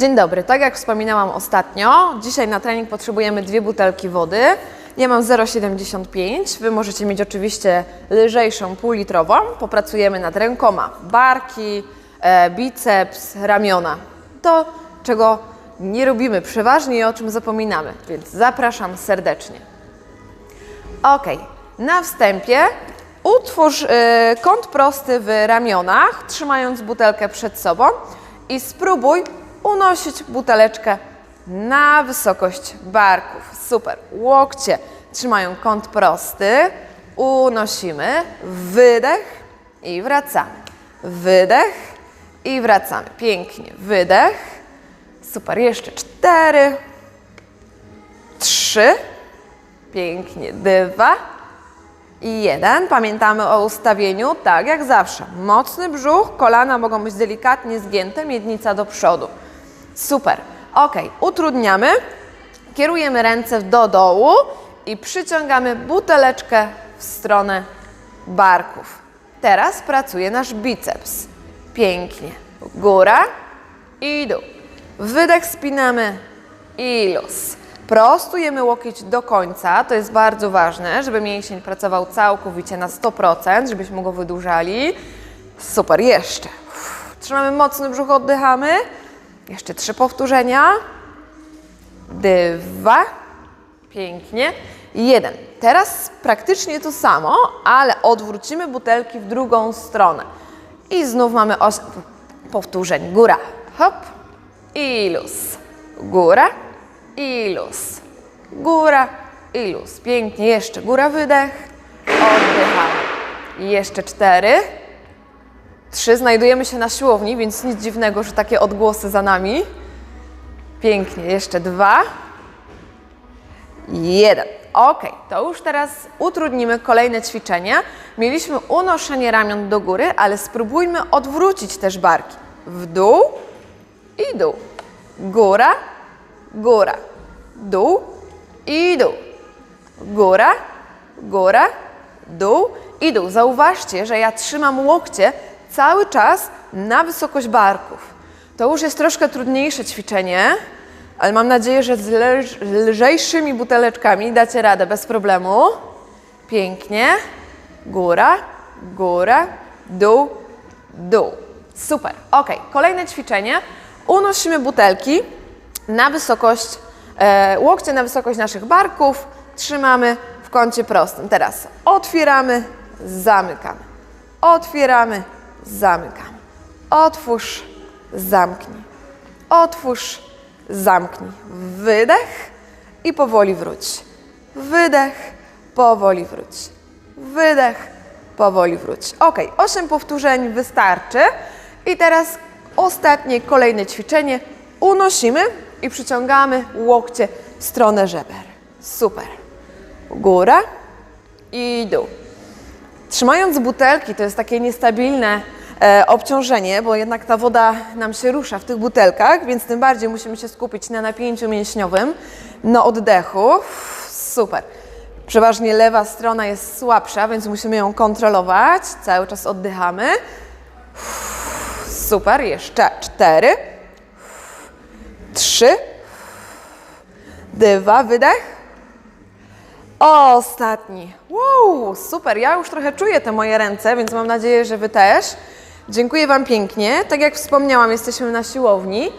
Dzień dobry. Tak jak wspominałam ostatnio, dzisiaj na trening potrzebujemy dwie butelki wody. Ja mam 0,75. Wy możecie mieć oczywiście lżejszą, półlitrową. Popracujemy nad rękoma. Barki, e, biceps, ramiona. To, czego nie robimy przeważnie i o czym zapominamy. Więc zapraszam serdecznie. Ok, na wstępie utwórz y, kąt prosty w ramionach, trzymając butelkę przed sobą i spróbuj unosić buteleczkę na wysokość barków. Super. Łokcie trzymają kąt prosty, unosimy, wydech i wracamy. Wydech i wracamy. Pięknie. Wydech. Super. Jeszcze cztery, trzy, Pięknie. Dwa i jeden. Pamiętamy o ustawieniu, tak jak zawsze. Mocny brzuch, kolana mogą być delikatnie zgięte, miednica do przodu. Super. Ok, utrudniamy. Kierujemy ręce do dołu i przyciągamy buteleczkę w stronę barków. Teraz pracuje nasz biceps. Pięknie. Góra i dół. Wydech spinamy i luz. Prostujemy łokieć do końca, to jest bardzo ważne, żeby mięsień pracował całkowicie na 100%, żebyśmy go wydłużali. Super, jeszcze. Uff, Trzymamy mocny brzuch, oddychamy. Jeszcze trzy powtórzenia. Dwa. Pięknie. Jeden. Teraz praktycznie to samo, ale odwrócimy butelki w drugą stronę. I znów mamy osiem powtórzeń. Góra, hop i luz. Góra i luz. Góra i luz. Pięknie. Jeszcze góra, wydech. Oddychamy. Jeszcze cztery. Trzy. Znajdujemy się na siłowni, więc nic dziwnego, że takie odgłosy za nami. Pięknie. Jeszcze dwa. Jeden. Ok, to już teraz utrudnimy kolejne ćwiczenie. Mieliśmy unoszenie ramion do góry, ale spróbujmy odwrócić też barki. W dół i dół. Góra, góra, dół i dół. Góra, góra, dół i dół. Zauważcie, że ja trzymam łokcie cały czas na wysokość barków. To już jest troszkę trudniejsze ćwiczenie, ale mam nadzieję, że z lżejszymi buteleczkami dacie radę bez problemu. Pięknie. Góra, góra, dół, dół. Super. Ok, kolejne ćwiczenie. Unosimy butelki na wysokość, e, łokcie na wysokość naszych barków. Trzymamy w kącie prostym. Teraz otwieramy, zamykamy. Otwieramy, zamykamy. Otwórz, zamknij. Otwórz, zamknij. Wydech i powoli wróć. Wydech, powoli wróć. Wydech, powoli wróć. Ok, 8 powtórzeń wystarczy. I teraz ostatnie, kolejne ćwiczenie. Unosimy i przyciągamy łokcie w stronę żeber. Super. Góra i dół. Trzymając butelki, to jest takie niestabilne e, obciążenie, bo jednak ta woda nam się rusza w tych butelkach, więc tym bardziej musimy się skupić na napięciu mięśniowym, na oddechu. Super. Przeważnie lewa strona jest słabsza, więc musimy ją kontrolować. Cały czas oddychamy. Super, jeszcze cztery, trzy, dwa, wydech. Ostatni. Wow, super. Ja już trochę czuję te moje ręce, więc mam nadzieję, że Wy też. Dziękuję Wam pięknie. Tak jak wspomniałam, jesteśmy na siłowni,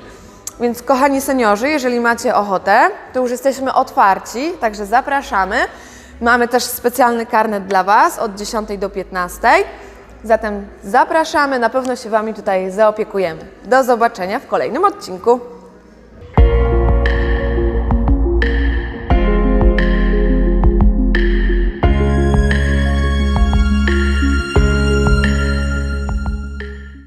więc kochani seniorzy, jeżeli macie ochotę, to już jesteśmy otwarci, także zapraszamy. Mamy też specjalny karnet dla Was od 10 do 15. Zatem zapraszamy, na pewno się Wami tutaj zaopiekujemy. Do zobaczenia w kolejnym odcinku.